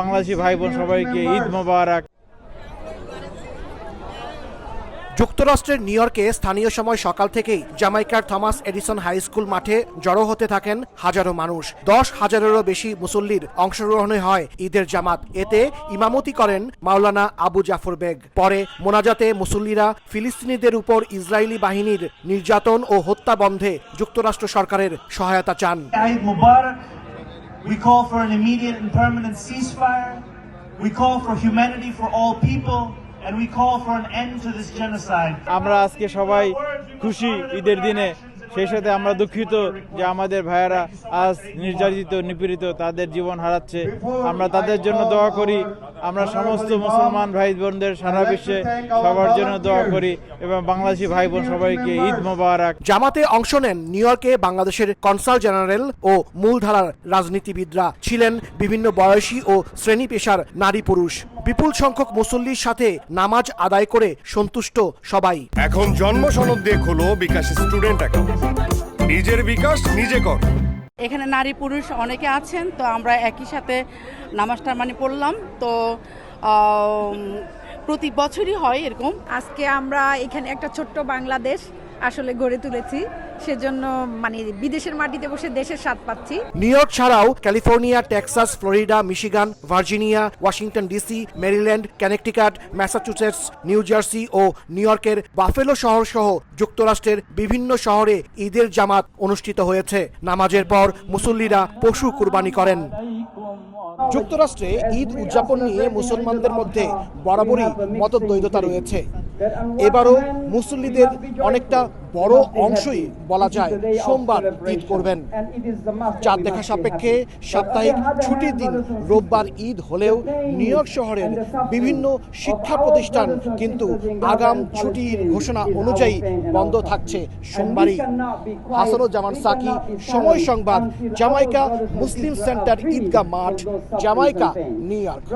বাংলাদেশি ভাই বোন সবাইকে ঈদ মোবারক। যুক্তরাষ্ট্রের নিউ ইয়র্কে স্থানীয় সময় সকাল থেকেই জামাইকার থমাস এডিসন হাই স্কুল মাঠে জড়ো হতে থাকেন হাজারো মানুষ। দশ হাজারেরও বেশি মুসল্লির অংশগ্রহণে হয় ঈদের জামাত। এতে ইমামতি করেন মাওলানা আবু জাফর বেগ। পরে মোনাজাতে মুসল্লিরা ফিলিস্তিনিদের উপর ইসরায়েলি বাহিনীর নির্যাতন ও হত্যা বন্ধে যুক্তরাষ্ট্র সরকারের সহায়তা চান. We call for an immediate and permanent ceasefire. We call for humanity for all people. And we call for an end to this genocide. আমরা আজকে সবাই খুশি ঈদের দিনে সেই সাথে আমরা দুঃখিত যে আমাদের ভাইয়েরা আজ নির্যাতিত নিপীড়িত তাদের জীবন হারাচ্ছে আমরা তাদের জন্য দোয়া করি আমরা সমস্ত মুসলমান ভাই বোনদের সারা বিশ্বে সবার জন্য দোয়া করি এবং বাংলাদেশি ভাই বোন সবাইকে ঈদ মোবারক। জামাতে অংশ নেন নিউ ইয়র্কে বাংলাদেশের কনসাল জেনারেল ও মূলধারার রাজনীতিবিদরা ছিলেন বিভিন্ন বয়সী ও শ্রেণি পেশার নারী পুরুষ। বিপুল সংখ্যক মুসল্লির সাথে নামাজ আদায় করে সন্তুষ্ট সবাই। এখন জন্ম সনদ দিয়ে খোলো বিকাশ স্টুডেন্ট অ্যাকাউন্ট। নিজের বিকাশ নিজে কর। এখানে নারী পুরুষ অনেকে আছেন, তো আমরা একই সাথে নামাজটা মানে পড়লাম। তো প্রতি বছরই হয় এরকম। আজকে আমরা এখানে একটা ছোট্ট বাংলাদেশ আসলে গড়ে তুলেছি। সেজন্য মানে বিদেশের মাটিতে বসে দেশের স্বাদ পাচ্ছি। নিউ ইয়র্ক ছাড়াও California Texas Florida Michigan Virginia Washington DC Maryland Connecticut Massachusetts New Jersey ও নিউ ইয়র্কের বাফেলো শহর সহ যুক্তরাষ্ট্রের বিভিন্ন শহরে ঈদের জামাত অনুষ্ঠিত হয়েছে। নামাজের পর মুসল্লিরা পশু কুরবানি করেন। যুক্তরাষ্ট্রে ঈদ উদযাপন নিয়ে মুসলমানদের মধ্যে বরাবরই মতদ্বৈধতা রয়েছে। এবারও মুসল্লিদের অনেকটা বড় অংশই বলা যায় সোমবার ঈদ করবেন। চাঁদ দেখা সাপেক্ষে সাপ্তাহিক ছুটির দিন রোববার ঈদ হলেও নিউ ইয়র্ক শহরের বিভিন্ন শিক্ষা প্রতিষ্ঠান কিন্তু আগাম ছুটির ঘোষণা অনুযায়ী বন্ধ থাকছে সোমবারই। হাসানুজ্জামান সাকি, সময় সংবাদ, জামাইকা মুসলিম সেন্টার ঈদগাহ মাঠ, জামাইকা নিউ ইয়র্ক।